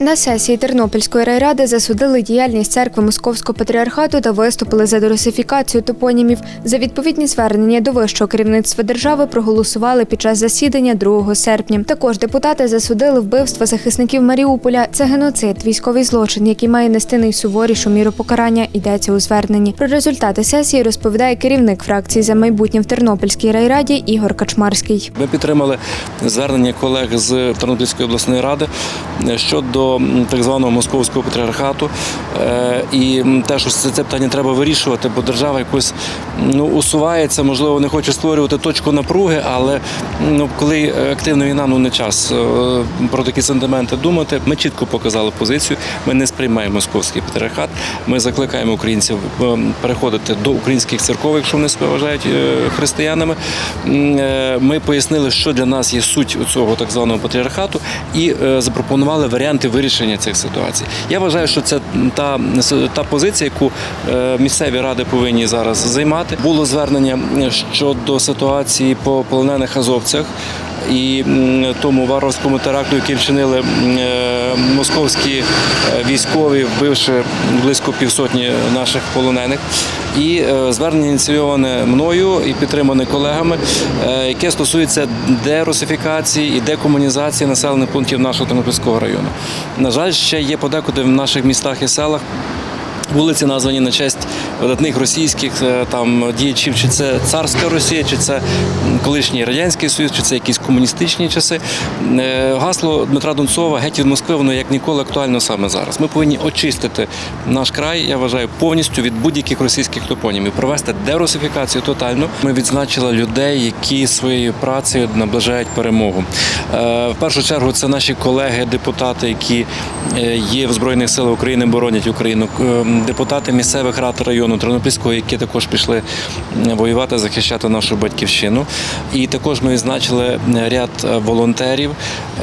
На сесії Тернопільської райради засудили діяльність церкви Московського патріархату та виступили за дерусифікацію топонімів. За відповідні звернення до вищого керівництва держави проголосували під час засідання 2 серпня. Також депутати засудили вбивство захисників Маріуполя. Це геноцид, військовий злочин, який має нести найсуворішу міру покарання. Йдеться у зверненні. Про результати сесії розповідає керівник фракції за майбутнє в Тернопільській райраді Ігор Качмарський. Ми підтримали звернення колег з Тернопільської обласної ради щодо так званого московського патріархату. Е, І те, що це питання треба вирішувати, бо держава якось ну, усувається, можливо, не хоче створювати точку напруги, але ну, коли активна війна, ну не час е, про такі сентименти думати. Ми чітко показали позицію. Ми не сприймаємо московський патріархат. Ми закликаємо українців е, переходити до українських церков, якщо вони себе вважають християнами. Ми пояснили, що для нас є суть цього так званого патріархату, і запропонували варіанти вирішення цих ситуацій. Я вважаю, що це та, та позиція, яку е, місцеві ради повинні зараз займати. Було звернення щодо ситуації по полонених азовцях. І тому варварському теракту, який вчинили е, московські е, військові, вбивши близько півсотні наших полонених. І е, звернення ініційоване мною і підтримане колегами, яке стосується дерусифікації і декомунізації населених пунктів нашого Тернопільського району. На жаль, ще є подекуди в наших містах і селах. Вулиці названі на честь видатних російських е, там діячів, чи це царська Росія, чи це колишній радянський союз, чи це якісь комуністичні часи. Е, Гасло Дмитра Донцова геть від Москви, воно як ніколи актуально саме зараз. Ми повинні очистити наш край, я вважаю, повністю від будь-яких російських топонімів, провести дерусифікацію тотально. Ми відзначили людей, які своєю працею наближають перемогу. Е, В першу чергу це наші колеги, депутати, які є в Збройних силах України, боронять Україну, депутати місцевих рад району Тернопільського, які також пішли воювати, захищати нашу батьківщину. І також ми відзначили ряд е, волонтерів,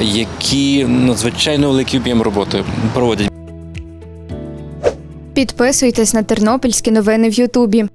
які надзвичайно великий об'єм роботи проводять. Підписуйтесь на тернопільські новини в Ютубі.